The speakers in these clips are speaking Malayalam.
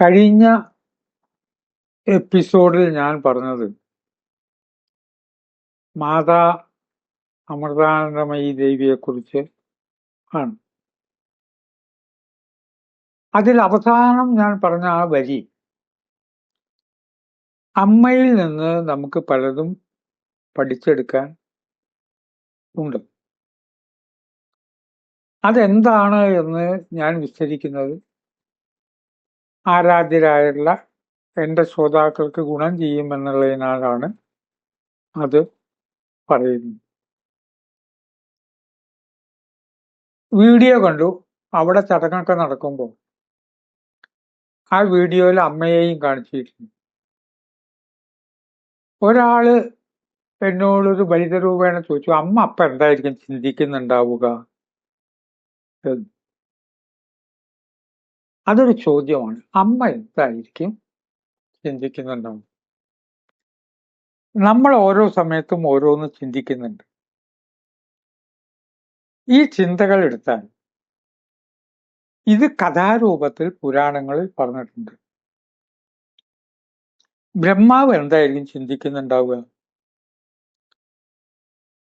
കഴിഞ്ഞ എപ്പിസോഡിൽ ഞാൻ പറഞ്ഞത് മാതാ അമൃതാനന്ദമയി ദേവിയെക്കുറിച്ച് ആണ്. അതിൽ അവസാനം ഞാൻ പറഞ്ഞ ആ വരി അമ്മയിൽ നിന്ന് നമുക്ക് പലതും പഠിച്ചെടുക്കാൻ ഉണ്ട്. അതെന്താണ് എന്ന് ഞാൻ വിസ്തരിക്കുന്നത് ആരാധ്യരായുള്ള എന്റെ ശ്രോതാക്കൾക്ക് ഗുണം ചെയ്യുമെന്നുള്ളതിനാലാണ് അത് പറയുന്നത്. വീഡിയോ കണ്ടു. അവിടെ ചടങ്ങൊക്കെ നടക്കുമ്പോൾ ആ വീഡിയോയിൽ അമ്മയെയും കാണിച്ചിരുന്നു ഒരാൾ എന്നോടൊരു ബലിതരൂപേണ ചോദിച്ചു അമ്മ അപ്പം എന്തായിരിക്കും ചിന്തിക്കുന്നുണ്ടാവുക? എന്ന്. അതൊരു ചോദ്യമാണ്. അമ്മ എന്തായിരിക്കും? ചിന്തിക്കുന്നുണ്ടാവും. നമ്മൾ ഓരോ സമയത്തും ഓരോന്ന് ചിന്തിക്കുന്നുണ്ട്. ഈ ചിന്തകൾ എടുത്താൽ ഇത് കഥാരൂപത്തിൽ പുരാണങ്ങളിൽ പറഞ്ഞിട്ടുണ്ട്. ബ്രഹ്മാവ് എന്തായിരിക്കും ചിന്തിക്കുന്നുണ്ടാവുക?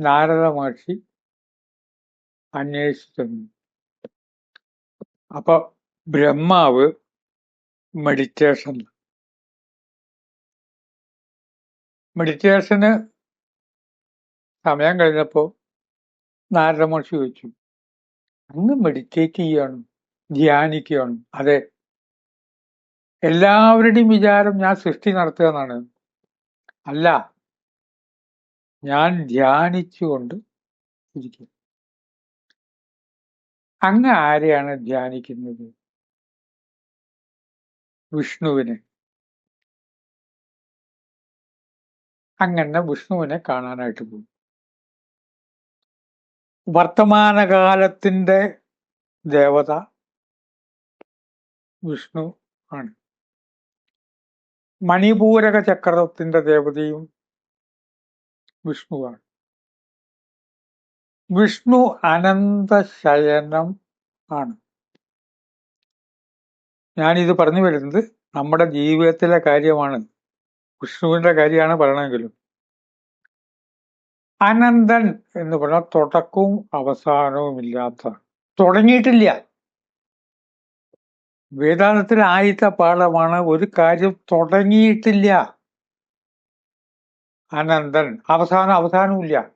നാരദ മഹർഷി അന്വേഷിച്ചിട്ടുണ്ട്. അപ്പൊ ബ്രഹ്മാവ് മെഡിറ്റേഷൻ മെഡിറ്റേഷന് സമയം കഴിഞ്ഞപ്പോ നാരദ ചോദിച്ചു അങ്ങ് മെഡിറ്റേറ്റ് ചെയ്യണം ധ്യാനിക്കുകയാണ് അതെ. എല്ലാവരുടെയും വിചാരം ഞാൻ സൃഷ്ടി നടത്തുക എന്നാണ്. അല്ല ഞാൻ ധ്യാനിച്ചുകൊണ്ട് ഇരിക്കും. അങ്ങ് ആരെയാണ് ധ്യാനിക്കുന്നത്? വിഷ്ണുവിനെ. അങ്ങനെ വിഷ്ണുവിനെ കാണാനായിട്ട് പോകും. വർത്തമാനകാലത്തിന്റെ ദേവത വിഷ്ണു ആണ്. മണിപൂരക ചക്രത്തിന്റെ ദേവതയും വിഷ്ണുവാണ് വിഷ്ണു അനന്തശയനം ആണ്. ഞാനിത് പറഞ്ഞു വരുന്നത് നമ്മുടെ ജീവിതത്തിലെ കാര്യമാണ്. വിഷ്ണുവിന്റെ കാര്യമാണ് പറയണമെങ്കിലും. അനന്തൻ എന്ന് പറഞ്ഞാൽ തുടക്കവും അവസാനവും ഇല്ലാത്ത തുടങ്ങിയിട്ടില്ല. വേദാന്തത്തിൽ ആദ്യത്തെ പാഠമാണ് ഒരു കാര്യം തുടങ്ങിയിട്ടില്ല. അനന്തൻ. അവസാനം അവസാനമില്ല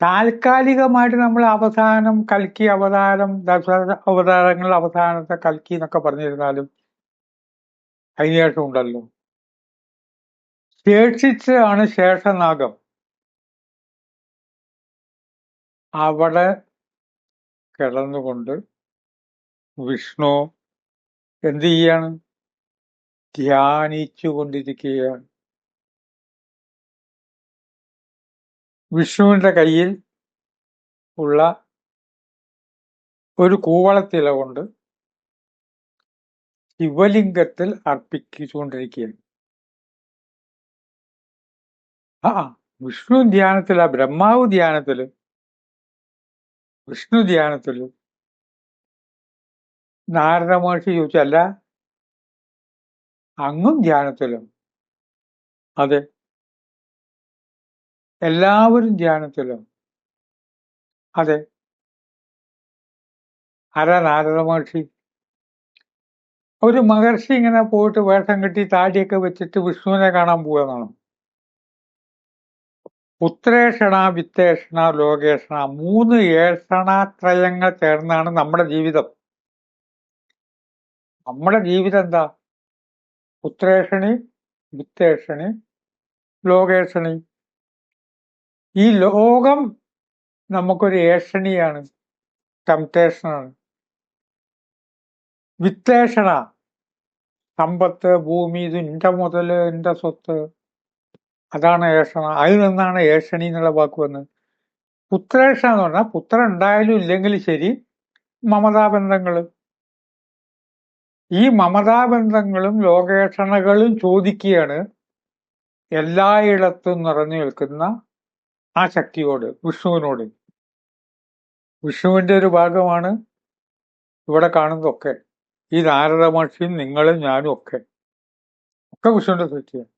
താൽക്കാലികമായിട്ട് നമ്മൾ അവസാനം കൽക്കി അവതാരം ദശരഥ അവതാരങ്ങൾ അവസാനത്തെ കൽക്കി എന്നൊക്കെ പറഞ്ഞിരുന്നാലും അതിനുശേഷം ഉണ്ടല്ലോ. ശേഷിച്ചാണ് ശേഷനാഗം. അവിടെ കിടന്നുകൊണ്ട് വിഷ്ണു എന്ത് ചെയ്യാണ്? ധ്യാനിച്ചു കൊണ്ടിരിക്കുകയാണ് വിഷ്ണുവിന്റെ കയ്യിൽ ഉള്ള ഒരു കൂവളത്തില കൊണ്ട് ശിവലിംഗത്തിൽ അർപ്പിച്ചുകൊണ്ടിരിക്കുകയാണ്. ആ വിഷ്ണു ധ്യാനത്തിൽ ആ ബ്രഹ്മാവ് ധ്യാനത്തിൽ വിഷ്ണു ധ്യാനത്തിൽ നാരദ മഹർഷി ചോദിച്ചല്ല അങ്ങും ധ്യാനത്തിലും. അതെ എല്ലാവരും ധ്യാനത്തിലും. അതെ. ആരാ നാരദ മഹർഷി. ഒരു മഹർഷി ഇങ്ങനെ പോയിട്ട് വേഷം കെട്ടി താടിയൊക്കെ വെച്ചിട്ട് വിഷ്ണുവിനെ കാണാൻ പോവുകയെന്നാണ് പുത്രേഷണ വിത്തേഷണ ലോകേഷണ മൂന്ന് ഏഷണാത്രയങ്ങൾ ചേർന്നാണ് നമ്മുടെ ജീവിതം. നമ്മുടെ ജീവിതം എന്താ? പുത്രേഷണി വിത്തേഷണി ലോകേഷണി. ഈ ലോകം നമുക്കൊരു ഏഷണിയാണ് ടെംപ്ടേഷനാണ് വിത്തേഷണ സമ്പത്ത് ഭൂമി ഇത് എന്റെ മുതൽ എന്റെ സ്വത്ത്. അതാണ് ഏഷണ. അതിൽ നിന്നാണ് ഏഷണി എന്നുള്ള വാക്ക് വന്നത്. പുത്രേഷ എന്ന് പറഞ്ഞാൽ പുത്രൻ ഉണ്ടായാലും ഇല്ലെങ്കിലും ശരി മമതാബന്ധങ്ങൾ ഈ മമതാബന്ധങ്ങളും ലോകേഷണകളും ചോദിക്കുകയാണ് എല്ലായിടത്തും നിറഞ്ഞു നിൽക്കുന്ന ആ ശക്തിയോട് വിഷ്ണുവിനോട്. വിഷ്ണുവിന്റെ ഒരു ഭാഗമാണ് ഇവിടെ കാണുന്നതൊക്കെ. ഈ നാരദ മഹർഷിയും നിങ്ങളും ഞാനും ഒക്കെ. ഒക്കെ വിഷ്ണുവിന്റെ സൃഷ്ടിയാണ്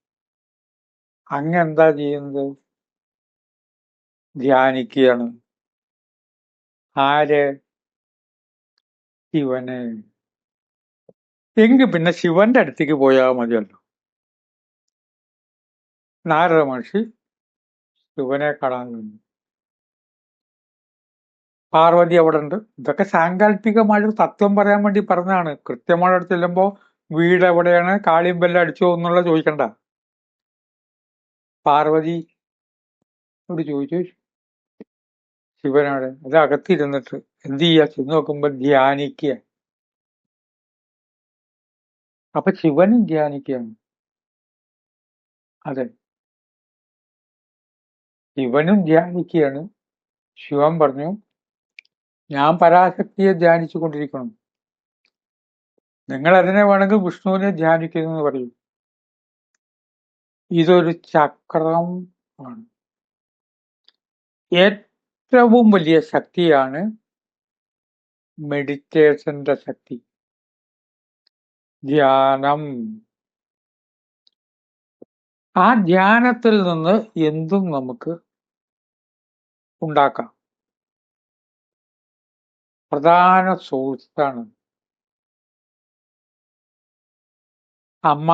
അങ്ങ് എന്താ ചെയ്യുന്നത്? ധ്യാനിക്കുകയാണ്. ആര്? ശിവനെ. എങ്കിൽ പിന്നെ ശിവന്റെ അടുത്തേക്ക് പോയാൽ മതിയല്ലോ. നാരദ മഹർഷി ശിവനെ കാണാൻ നിന്നു പാർവതി അവിടെ ഉണ്ട്. ഇതൊക്കെ സാങ്കല്പികമായിട്ട് തത്വം പറയാൻ വേണ്ടി പറഞ്ഞതാണ്. കൃത്യമായി അവിടെ ചെല്ലുമ്പോ വീട് എവിടെയാണ്? കാളിയും ബെല്ലം അടിച്ചോ എന്നുള്ള ചോദിക്കണ്ട. പാർവതി ഇവിടെ ചോദിച്ചു. ശിവനാണ്. അത് അകത്തിരുന്നിട്ട് എന്ത് ചെയ്യ? ചെന്ന് നോക്കുമ്പോ ധ്യാനിക്കുക അപ്പൊ ശിവനും ധ്യാനിക്കുകയാണ് അതെ. ശിവനും ധ്യാനിക്കുകയാണ് ശിവൻ പറഞ്ഞു ഞാൻ പരാശക്തിയെ ധ്യാനിച്ചു കൊണ്ടിരിക്കണം നിങ്ങൾ അതിനെ വേണമെങ്കിൽ വിഷ്ണുവിനെ ധ്യാനിക്കുന്നു എന്ന് പറയും. ഇതൊരു ചക്രം ആണ്. ഏറ്റവും വലിയ ശക്തിയാണ് മെഡിറ്റേഷന്റെ ശക്തി. ധ്യാനം. ആ ധ്യാനത്തിൽ നിന്ന് എന്തും നമുക്ക് ഉണ്ടാക്കാം. പ്രധാന സുഹൃത്താണ് അമ്മ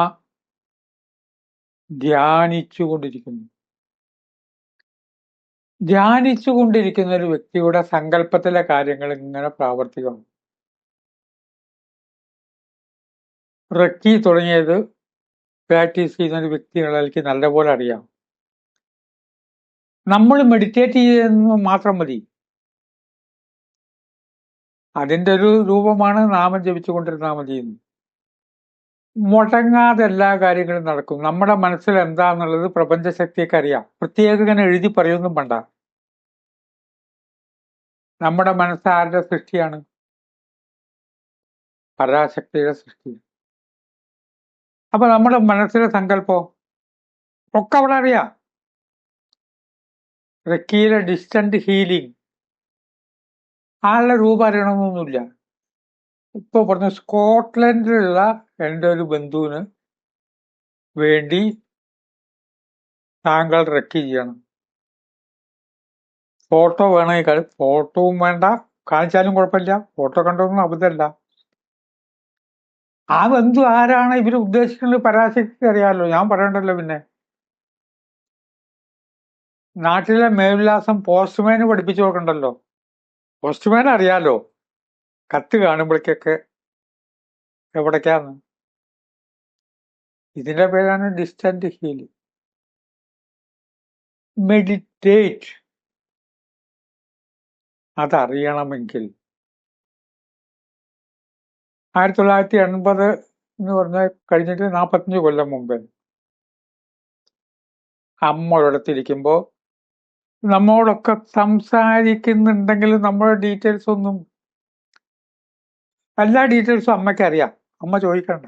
ധ്യാനിച്ചുകൊണ്ടിരിക്കുന്നു. ധ്യാനിച്ചുകൊണ്ടിരിക്കുന്ന ഒരു വ്യക്തിയുടെ സങ്കല്പത്തിലെ കാര്യങ്ങൾ ഇങ്ങനെ പ്രാവർത്തികമാണ് റക്കി തുടങ്ങിയത് പ്രാക്ടീസ് ചെയ്യുന്ന ഒരു വ്യക്തികളെനിക്ക് നല്ലപോലെ അറിയാം. നമ്മൾ മെഡിറ്റേറ്റ് ചെയ്യുന്ന മാത്രം മതി. അതിന്റെ ഒരു രൂപമാണ് നാമം ജപിച്ചുകൊണ്ടിരുന്നാൽ മതി മുടങ്ങാതെ എല്ലാ കാര്യങ്ങളും നടക്കും. നമ്മുടെ മനസ്സിൽ എന്താന്നുള്ളത് പ്രപഞ്ചശക്തിയൊക്കെ അറിയാം. പ്രത്യേകം ഇങ്ങനെ എഴുതി പറയൊന്നും വേണ്ട. നമ്മുടെ മനസ്സ് ആരുടെ സൃഷ്ടിയാണ്? പരാശക്തിയുടെ സൃഷ്ടി. അപ്പൊ നമ്മുടെ മനസ്സിലെ സങ്കല്പം ഒക്കെ അവിടെ അറിയാം. റക്കിയിലെ ഡിസ്റ്റന്റ് ഹീലിംഗ് ആളുടെ രൂപ അറിയണമെന്നൊന്നുമില്ല. ഇപ്പൊ പറഞ്ഞ സ്കോട്ട്ലൻഡിലുള്ള എന്റെ ഒരു ബന്ധുവിന് വേണ്ടി താങ്കൾ റെക്കി ചെയ്യണം. ഫോട്ടോ വേണമെങ്കിൽ ഫോട്ടോവും വേണ്ട. കാണിച്ചാലും കുഴപ്പമില്ല. ഫോട്ടോ കണ്ടൊന്നും അബദ്ധമല്ല. ആ ബന്ധു ആരാണ്? ഇവർ ഉദ്ദേശിക്കുന്നത് പരാശക്തി അറിയാമല്ലോ. ഞാൻ പറയണ്ടല്ലോ പിന്നെ. നാട്ടിലെ മേൽവിലാസം പോസ്റ്റ്മാന് പഠിപ്പിച്ചു കൊടുക്കണ്ടല്ലോ? പോസ്റ്റ്മാൻ അറിയാലോ? കത്ത് കാണുമ്പോഴേക്കൊക്കെ എവിടേക്കാന്ന്? ഇതിന്റെ പേരാണ് ഡിസ്റ്റന്റ് ഹീലിംഗ് മെഡിറ്റേറ്റ്. അതറിയണമെങ്കിൽ. ആയിരത്തി തൊള്ളായിരത്തി എൺപത് എന്ന് പറഞ്ഞ കഴിഞ്ഞിട്ട് നാൽപ്പത്തഞ്ച് കൊല്ലം മുമ്പേ. അമ്മ ഒരിടത്തിരിക്കുമ്പോ നമ്മോടൊക്കെ സംസാരിക്കുന്നുണ്ടെങ്കിൽ നമ്മുടെ ഡീറ്റെയിൽസ് ഒന്നും എല്ലാ ഡീറ്റെയിൽസും അമ്മയ്ക്ക് അറിയാം. അമ്മ ചോദിക്കണ്ട.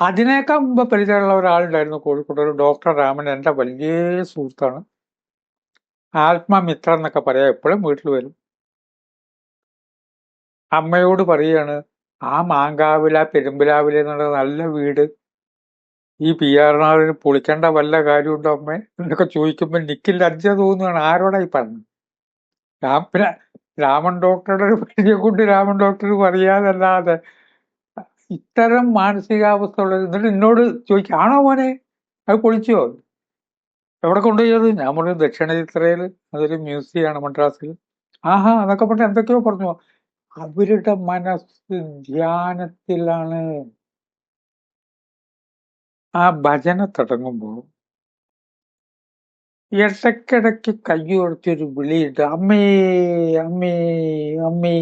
അതിനേക്കാൾ മുമ്പ് പരിചയമുള്ള ഒരാളുണ്ടായിരുന്നു കോഴിക്കോട്. ഒരു ഡോക്ടർ രാമൻ എന്റെ വലിയ സുഹൃത്താണ്. ആത്മമിത്ര എന്നൊക്കെ പറയാം. എപ്പോഴും വീട്ടിൽ വരും. അമ്മയോട് പറയാണ് ആ മാങ്കാവില പെരുമ്പിലാവില എന്നുള്ള നല്ല വീട് ഈ പി നാളിന് പൊളിക്കേണ്ട വല്ല കാര്യമുണ്ടോ അമ്മേ? എന്നൊക്കെ ചോദിക്കുമ്പോൾ നിക്കിൽ ലജ്ജ തോന്നുകയാണ്. ആരോടാ ഈ പറഞ്ഞത്? പിന്നെ രാമൻ ഡോക്ടറുടെ ഒരു പരിചയം കൊണ്ട് രാമൻ ഡോക്ടർ പറയാതല്ലാതെ ഇത്തരം മാനസികാവസ്ഥ ഉള്ളത് എന്നിട്ട് എന്നോട് ചോദിക്കും ആണോ മോനെ? അത് പൊളിച്ചോ? എവിടെ കൊണ്ടുപോയത്? ഞാൻ പറഞ്ഞു ദക്ഷിണ ചിത്രയിൽ അതൊരു മ്യൂസിയമാണ് മദ്രാസിൽ. ആഹാ അതൊക്കെ പറഞ്ഞ് എന്തൊക്കെയോ പറഞ്ഞു? അവരുടെ മനസ്സ് ധ്യാനത്തിലാണ്. ആ ഭജന തുടങ്ങുമ്പോൾ ഇടയ്ക്കിടയ്ക്ക് കയ്യുയർത്തിയൊരു വിളിയിട്ട് അമ്മേ അമ്മേ അമ്മേ.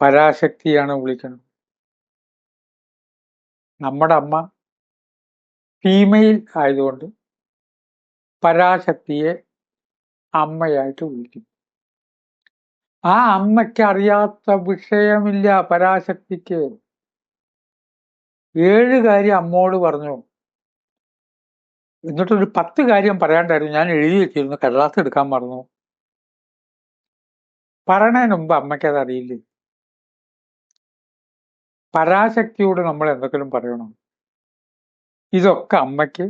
പരാശക്തിയാണ് വിളിക്കുന്നത്. നമ്മുടെ അമ്മ ഫീമെയിൽ ആയതുകൊണ്ട് പരാശക്തിയെ അമ്മയായിട്ട് വിളിക്കും. ആ അമ്മയ്ക്ക് അറിയാത്ത വിഷയമില്ല പരാശക്തിക്ക്. ഏഴ് കാര്യം അമ്മോട് പറഞ്ഞു. എന്നിട്ടൊരു പത്ത് കാര്യം പറയാണ്ടായിരുന്നു. ഞാൻ എഴുതി വെച്ചിരുന്നു. കടലാസ് എടുക്കാൻ മറന്നു. പറയണതിന് മുമ്പ് അമ്മയ്ക്ക് അറിയില്ലേ? പരാശക്തിയോട് നമ്മൾ എന്തെങ്കിലും പറയണം. ഇതൊക്കെ അമ്മയ്ക്ക്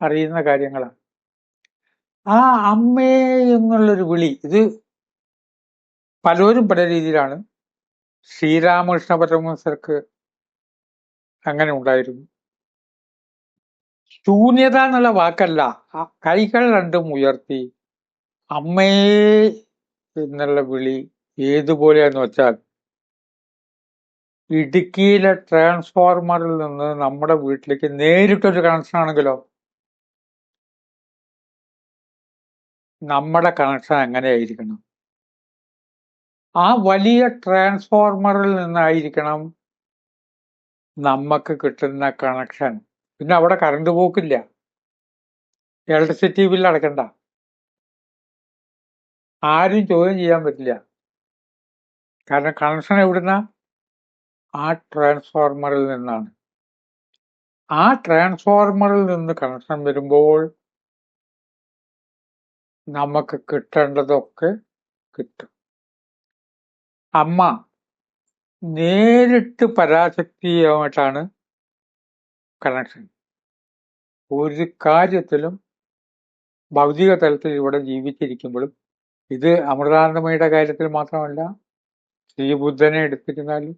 അറിയുന്ന കാര്യങ്ങളാണ് ആ അമ്മേ എന്നുള്ളൊരു വിളി ഇത് പലരും പല രീതിയിലാണ്. ശ്രീരാമകൃഷ്ണ പരമഹംസർക്ക് അങ്ങനെ ഉണ്ടായിരുന്നു. ശൂന്യത എന്നുള്ള വാക്കല്ല. കൈകൾ രണ്ടും ഉയർത്തി. അമ്മേ എന്നുള്ള വിളി ഏതുപോലെയാന്ന് വെച്ചാൽ ഇടുക്കിയിലെ ട്രാൻസ്ഫോർമറിൽ നിന്ന് നമ്മുടെ വീട്ടിലേക്ക് നേരിട്ടൊരു കണക്ഷൻ ആണെങ്കിലോ? നമ്മുടെ കണക്ഷൻ എങ്ങനെയായിരിക്കണം ആ വലിയ ട്രാൻസ്ഫോർമറിൽ നിന്നായിരിക്കണം നമുക്ക് കിട്ടുന്ന കണക്ഷൻ പിന്നെ അവിടെ കറണ്ട് പോക്കില്ല. ഇലക്ട്രിസിറ്റി ബില്ല് അടക്കണ്ട. ആരും ചോദ്യം ചെയ്യാൻ പറ്റില്ല. കാരണം കണക്ഷൻ എവിടുന്ന? ആ ട്രാൻസ്ഫോർമറിൽ നിന്നാണ്. ആ ട്രാൻസ്ഫോർമറിൽ നിന്ന് കണക്ഷൻ വരുമ്പോൾ നമുക്ക് കിട്ടേണ്ടതൊക്കെ കിട്ടും. അമ്മ നേരിട്ട് പരാശക്തിയുമായിട്ടാണ് കണക്ഷൻ ഒരു കാര്യത്തിലും ഭൗതിക തലത്തിൽ ഇവിടെ ജീവിച്ചിരിക്കുമ്പോഴും ഇത് അമൃതാനന്ദമയുടെ കാര്യത്തിൽ മാത്രമല്ല ശ്രീബുദ്ധനെ എടുത്തിരുന്നാലും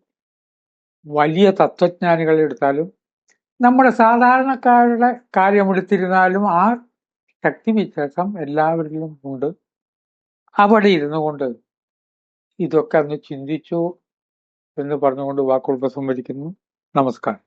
വലിയ തത്വജ്ഞാനികളെ എടുത്താലും നമ്മുടെ സാധാരണക്കാരുടെ കാര്യമെടുത്തിരുന്നാലും ആ ശക്തി വിശേഷം എല്ലാവരിലും ഉണ്ട്. അവിടെ ഇരുന്നു കൊണ്ട് ഇതൊക്കെ അന്ന് ചിന്തിച്ചു എന്ന് പറഞ്ഞുകൊണ്ട് വാക്കുകൾ ഉപസംഹരിക്കുന്നു നമസ്കാരം.